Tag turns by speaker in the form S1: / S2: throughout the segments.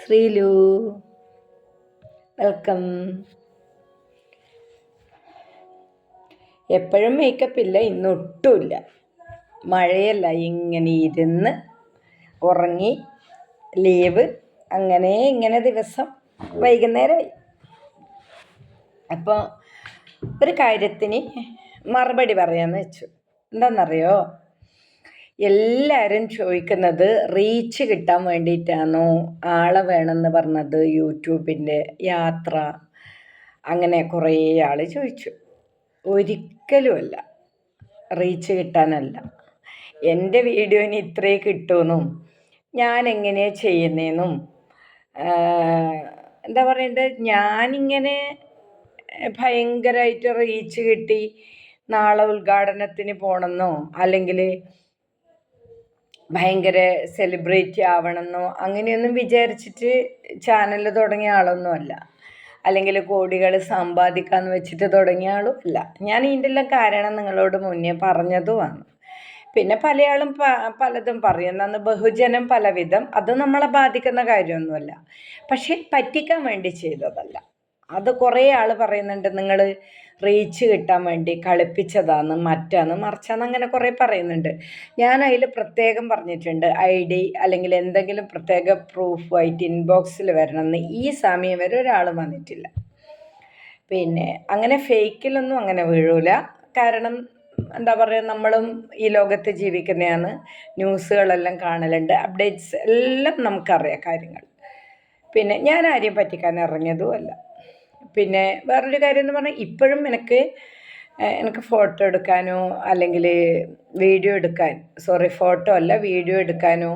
S1: Sreelu welcome. എപ്പോഴും makeup ഇല്ല ഇന്ന് ഒട്ടുമില്ല. മഴയല്ല ഇങ്ങനെ ഇരുന്ന് ഉറങ്ങി ലീവ് അങ്ങനെ ഇങ്ങനെ ദിവസം വൈകുന്നേരമായി അപ്പോൾ ഒരു കാര്യത്തിന് മറുപടി പറയാമെന്ന് വെച്ചു. എന്താണെന്നറിയോ എല്ലാവരും ചോദിക്കുന്നത് റീച്ച് കിട്ടാൻ വേണ്ടിയിട്ടാണോ? ആളെ വേണമെന്ന് പറഞ്ഞത് യൂട്യൂബിന്റെ യാത്ര? അങ്ങനെ കുറേ ആൾ ചോദിച്ചു. ഒരിക്കലുമല്ല. റീച്ച് കിട്ടാനല്ല. എന്റെ വീഡിയോന് ഇത്രേ കിട്ടുമെന്നും ഞാൻ എങ്ങനെയാണ് ചെയ്യുന്നതെന്നും എന്താ പറയേണ്ടത് ഞാനിങ്ങനെ ഭയങ്കരമായിട്ട് റീച്ച് കിട്ടി. നാളെ ഉദ്ഘാടനത്തിന് പോകണമെന്നോ അല്ലെങ്കിൽ ഭയങ്കര സെലിബ്രിറ്റി ആവണമെന്നോ അങ്ങനെയൊന്നും വിചാരിച്ചിട്ട് ചാനൽ തുടങ്ങിയ ആളൊന്നുമല്ല അല്ലെങ്കിൽ കോടികൾ സമ്പാദിക്കാമെന്ന് വെച്ചിട്ട് തുടങ്ങിയ ആളും അല്ല. ഞാൻ ഇതിന്റെ എല്ലാം കാരണം നിങ്ങളോട് മുന്നേ പറഞ്ഞതുമാണ്. പിന്നെ പലയാളും പലതും പറയും. അന്ന് ബഹുജനം പലവിധം. അത് നമ്മളെ ബാധിക്കുന്ന കാര്യമൊന്നുമല്ല. പക്ഷേ പറ്റിക്കാൻ വേണ്ടി ചെയ്തതല്ല. അത് കുറേ ആൾ പറയുന്നുണ്ട് നിങ്ങൾ റീച്ച് കിട്ടാൻ വേണ്ടി കളിപ്പിച്ചതാണ് മറ്റാന്ന് മറിച്ചാന്ന് അങ്ങനെ കുറേ പറയുന്നുണ്ട്. ഞാൻ അതിൽ പ്രത്യേകം പറഞ്ഞിട്ടുണ്ട് ഐ ഡി അല്ലെങ്കിൽ എന്തെങ്കിലും പ്രത്യേക പ്രൂഫായിട്ട് ഇൻബോക്സിൽ വരണമെന്ന് ഈ സമയം വരെ ഒരാൾ വന്നിട്ടില്ല. പിന്നെ അങ്ങനെ ഫേക്കിലൊന്നും അങ്ങനെ വീഴൂല. കാരണം എന്താ പറയുക നമ്മളും ഈ ലോകത്ത് ജീവിക്കുന്നതാണ്. ന്യൂസുകളെല്ലാം കാണലുണ്ട് അപ്ഡേറ്റ്സ് എല്ലാം നമുക്കറിയാം കാര്യങ്ങൾ. പിന്നെ ഞാൻ ആരെയും പറ്റിക്കാൻ ഇറങ്ങിയതുമല്ല പിന്നെ വേറൊരു കാര്യം എന്ന് പറഞ്ഞാൽ ഇപ്പോഴും എനിക്ക് എനിക്ക് ഫോട്ടോ എടുക്കാനോ അല്ലെങ്കിൽ വീഡിയോ എടുക്കാൻ സോറി ഫോട്ടോ അല്ല വീഡിയോ എടുക്കാനോ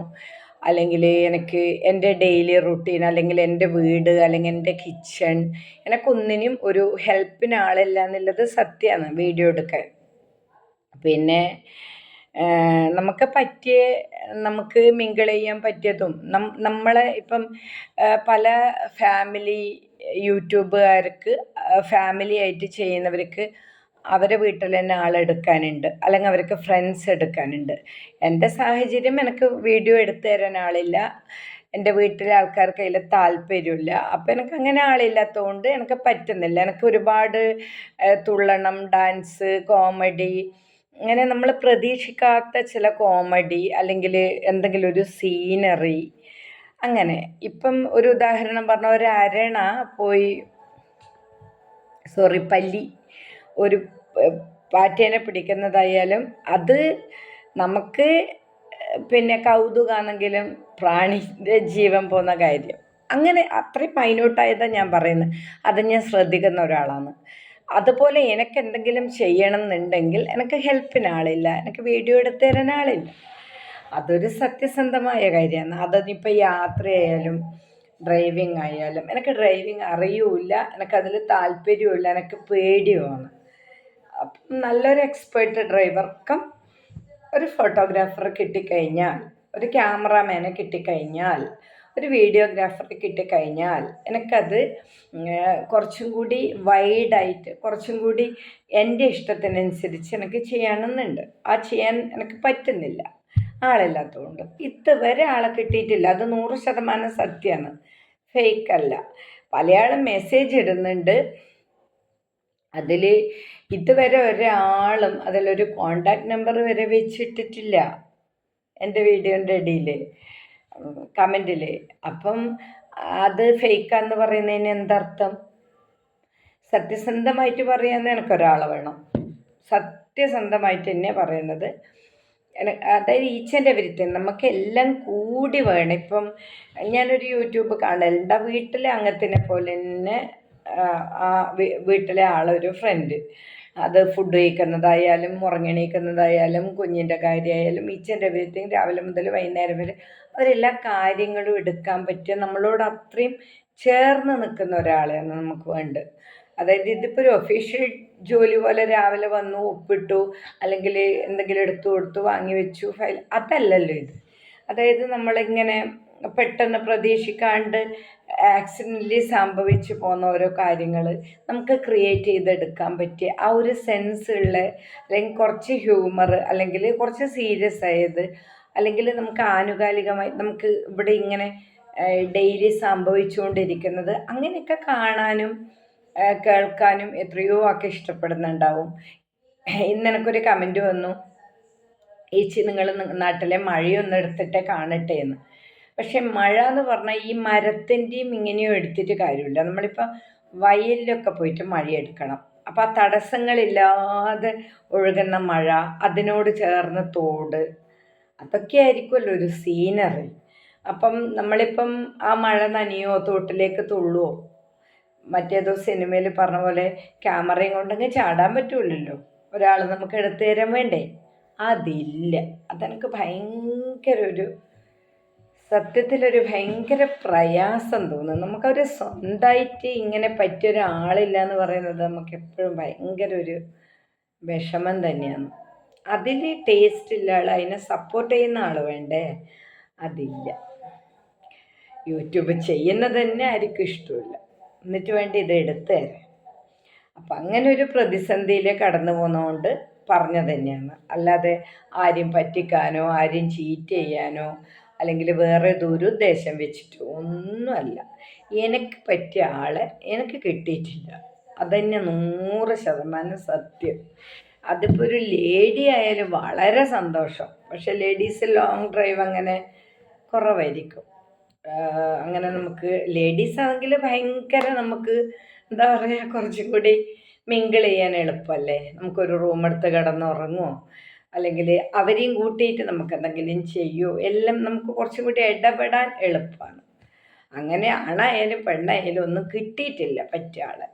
S1: അല്ലെങ്കിൽ എനിക്ക് എന്റെ ഡെയിലി റുട്ടീൻ അല്ലെങ്കിൽ എന്റെ വീട് അല്ലെങ്കിൽ എന്റെ കിച്ചൺ എനിക്കൊന്നിനും ഒരു ഹെൽപ്പിന് ആളില്ല എന്നുള്ളത് സത്യമാണ് വീഡിയോ എടുക്കാൻ. പിന്നെ നമുക്ക് പറ്റിയ നമുക്ക് മിങ്കിൾ ചെയ്യാൻ പറ്റിയതും നമ്മളെ ഇപ്പം പല ഫാമിലി യൂട്യൂബുകാർക്ക് ഫാമിലി ആയിട്ട് ചെയ്യുന്നവർക്ക് അവരെ വീട്ടിൽ തന്നെ ആളെടുക്കാനുണ്ട് അല്ലെങ്കിൽ അവർക്ക് ഫ്രണ്ട്സ് എടുക്കാനുണ്ട്. എന്റെ സാഹചര്യം എനിക്ക് വീഡിയോ എടുത്തു തരാൻ ആളില്ല. എന്റെ വീട്ടിലെ ആൾക്കാർക്ക് അതിൽ താല്പര്യമില്ല. അപ്പോൾ എനിക്ക് അങ്ങനെ ആളില്ലാത്തതുകൊണ്ട് എനിക്ക് പറ്റുന്നില്ല. എനിക്ക് ഒരുപാട് തുള്ളണം ഡാൻസ് കോമഡി അങ്ങനെ നമ്മൾ പ്രതീക്ഷിക്കാത്ത ചില കോമഡി അല്ലെങ്കിൽ എന്തെങ്കിലും ഒരു സീനറി അങ്ങനെ. ഇപ്പം ഒരു ഉദാഹരണം പറഞ്ഞ ഒരു അരണ പോയി സോറി പല്ലി. ഒരു പാറ്റേനെ പിടിക്കുന്നതായാലും അത് നമുക്ക് പിന്നെ കൗതുകാണെങ്കിലും പ്രാണിന്റെ ജീവൻ പോകുന്ന കാര്യം. അങ്ങനെ അത്രയും മൈന്യൂട്ടായതാണ് ഞാൻ പറയുന്നത്. അത് ഞാൻ ശ്രദ്ധിക്കുന്ന ഒരാളാണ്. അതുപോലെ എനിക്ക് എന്തെങ്കിലും ചെയ്യണം എന്നുണ്ടെങ്കിൽ എനിക്ക് ഹെൽപ്പിന് ആളില്ല. എനിക്ക് വീഡിയോ എടുത്തു തരാൻ ആളില്ല. അതൊരു സത്യസന്ധമായ കാര്യമാണ്. അതിപ്പോൾ യാത്രയായാലും ഡ്രൈവിംഗ് ആയാലും എനിക്ക് ഡ്രൈവിംഗ് അറിയൂല എനിക്കതിൽ താല്പര്യമില്ല എനിക്ക് പേടിയുമാണ്. അപ്പം നല്ലൊരു എക്സ്പേർട്ട് ഡ്രൈവർക്കും ഒരു ഫോട്ടോഗ്രാഫർ കിട്ടിക്കഴിഞ്ഞാൽ ഒരു ക്യാമറാമാനെ കിട്ടിക്കഴിഞ്ഞാൽ ഒരു വീഡിയോഗ്രാഫർ കിട്ടിക്കഴിഞ്ഞാൽ എനിക്കത് കുറച്ചും കൂടി വൈഡായിട്ട് കുറച്ചും കൂടി എന്റെ ഇഷ്ടത്തിനനുസരിച്ച് എനിക്ക് ചെയ്യണമെന്നുണ്ട് ആ ചെയ്യാൻ എനിക്ക് പറ്റുന്നില്ല. ആളില്ലാത്തതുകൊണ്ട് ഇതുവരെ ആളെ കിട്ടിയിട്ടില്ല. അത് നൂറ് ശതമാനം സത്യമാണ് ഫേക്ക് അല്ല. പലയാളും മെസ്സേജ് ഇടുന്നുണ്ട്. അതിൽ ഇതുവരെ ഒരാളും അതിലൊരു കോണ്ടാക്ട് നമ്പർ വരെ വെച്ചിട്ടിട്ടില്ല. എന്റെ വീഡിയോന്റെ ഇടയിൽ കമന്റിൽ അപ്പം അത് ഫേക്കാന്ന് പറയുന്നതിന് എന്തർത്ഥം? സത്യസന്ധമായിട്ട് പറയാൻ എനിക്കൊരാളെ വേണം. സത്യസന്ധമായിട്ട് തന്നെ പറയുന്നത്. അതായത് ഈച്ചന്റെ ആൻഡ് നമുക്കെല്ലാം കൂടി വേണം. ഇപ്പം ഞാനൊരു യൂട്യൂബ് കാണലുണ്ട് ആ വീട്ടിലെ അംഗത്തിനെ പോലെ തന്നെ ആ വീട്ടിലെ ആളൊരു ഫ്രണ്ട് അത് ഫുഡ് കഴിക്കുന്നതായാലും ഉറങ്ങണീക്കുന്നതായാലും കുഞ്ഞിന്റെ കാര്യമായാലും ഈച്ചന്റെ എവരിത്തിങ് രാവിലെ മുതൽ വൈകുന്നേരം വരെ അവരെല്ലാ കാര്യങ്ങളും എടുക്കാൻ പറ്റിയ നമ്മളോട് അത്രയും ചേർന്ന് നിൽക്കുന്ന ഒരാളെയാണ് നമുക്ക് വേണ്ടത്. അതായത് ഇതിപ്പോൾ ഒരു ഒഫീഷ്യൽ ജോലി പോലെ രാവിലെ വന്നു ഒപ്പിട്ടു അല്ലെങ്കിൽ എന്തെങ്കിലും എടുത്തു കൊടുത്തു വാങ്ങി വെച്ചു ഫയൽ അതല്ലല്ലോ ഇത്. അതായത് നമ്മളിങ്ങനെ പെട്ടെന്ന് പ്രതീക്ഷിക്കാണ്ട് ആക്സിഡന്റലി സംഭവിച്ചു പോകുന്ന ഓരോ കാര്യങ്ങൾ നമുക്ക് ക്രിയേറ്റ് ചെയ്തെടുക്കാൻ പറ്റിയ ആ ഒരു സെൻസ് ഉള്ള അല്ലെങ്കിൽ കുറച്ച് ഹ്യൂമർ അല്ലെങ്കിൽ കുറച്ച് സീരിയസ് ആയത് അല്ലെങ്കിൽ നമുക്ക് ആനുകാലികമായി നമുക്ക് ഇവിടെ ഇങ്ങനെ ഡെയിലി സംഭവിച്ചുകൊണ്ടിരിക്കുന്നത് അങ്ങനെയൊക്കെ കാണാനും കേൾക്കാനും എത്രയോ ഒക്കെ ഇഷ്ടപ്പെടുന്നുണ്ടാവും. ഇന്ന് എനിക്കൊരു കമന്റ് വന്നു. ഏച്ചി നിങ്ങൾ നാട്ടിലെ മഴയൊന്നും എടുത്തിട്ടേ കാണട്ടെ എന്ന്. പക്ഷേ മഴ എന്ന് പറഞ്ഞാൽ ഈ മരത്തിന്റെയും ഇങ്ങനെയോ എടുത്തിട്ട് കാര്യമില്ല. നമ്മളിപ്പോൾ വയലിലൊക്കെ പോയിട്ട് മഴയെടുക്കണം അപ്പോൾ ആ തടസ്സങ്ങളില്ലാതെ ഒഴുകുന്ന മഴ അതിനോട് ചേർന്ന് തോട് അതൊക്കെ ആയിരിക്കുമല്ലോ ഒരു സീനറി അപ്പം നമ്മളിപ്പം ആ മഴ നനയോ തോട്ടിലേക്ക് തുള്ളുവോ മറ്റേതോ സിനിമയിൽ പറഞ്ഞ പോലെ ക്യാമറയും കൊണ്ടങ്ങ് ചാടാൻ പറ്റൂലല്ലോ. ഒരാൾ നമുക്ക് എടുത്തു തരാൻ വേണ്ടേ? അതില്ല. അതെനിക്ക് ഭയങ്കര ഒരു സത്യത്തിലൊരു ഭയങ്കര പ്രയാസം തോന്നുന്നു. നമുക്കൊരു സ്വന്തമായിട്ട് ഇങ്ങനെ പറ്റിയ ഒരാളില്ല എന്ന് പറയുന്നത് നമുക്ക് എപ്പോഴും ഭയങ്കര ഒരു വിഷമം തന്നെയാണ്. അതിൽ ടേസ്റ്റ് ഇല്ല ആൾ അതിനെ സപ്പോർട്ട് ചെയ്യുന്ന ആൾ വേണ്ടേ? അതില്ല. യൂട്യൂബ് ചെയ്യുന്നത് തന്നെ ആർക്കും ഇഷ്ടമില്ല. എന്നിട്ട് വേണ്ടി ഇത് എടുത്തു. തരാൻ അപ്പം അങ്ങനെ ഒരു പ്രതിസന്ധിയിൽ കടന്നു പോകുന്നതുകൊണ്ട് പറഞ്ഞു തന്നെയാണ്. അല്ലാതെ ആരെയും പറ്റിക്കാനോ ആരെയും ചീറ്റ് ചെയ്യാനോ അല്ലെങ്കിൽ വേറെ ദുരുദ്ദേശം വെച്ചിട്ടോ ഒന്നുമല്ല. എനിക്ക് പറ്റിയ ആളെ എനിക്ക് കിട്ടിയിട്ടില്ല. അതന്നെ നൂറ് ശതമാനം സത്യം. അതിപ്പോൾ ഒരു ലേഡി ആയാലും വളരെ സന്തോഷം. പക്ഷെ ലേഡീസ് ലോങ് ഡ്രൈവ് അങ്ങനെ കുറവായിരിക്കും. അങ്ങനെ നമുക്ക് ലേഡീസ് ആണെങ്കിൽ ഭയങ്കര നമുക്ക് എന്താ പറയുക കുറച്ചും കൂടി മിങ്കിൾ ചെയ്യാൻ എളുപ്പമല്ലേ? നമുക്കൊരു റൂം എടുത്ത് കിടന്നുറങ്ങുമോ അല്ലെങ്കിൽ അവരെയും കൂട്ടിയിട്ട് നമുക്ക് എന്തെങ്കിലും ചെയ്യുമോ എല്ലാം നമുക്ക് കുറച്ചും കൂടി ഇടപെടാൻ എളുപ്പമാണ്. അങ്ങനെ ആണായാലും പെണ്ണായാലും ഒന്നും കിട്ടിയിട്ടില്ല പറ്റിയ ആളെ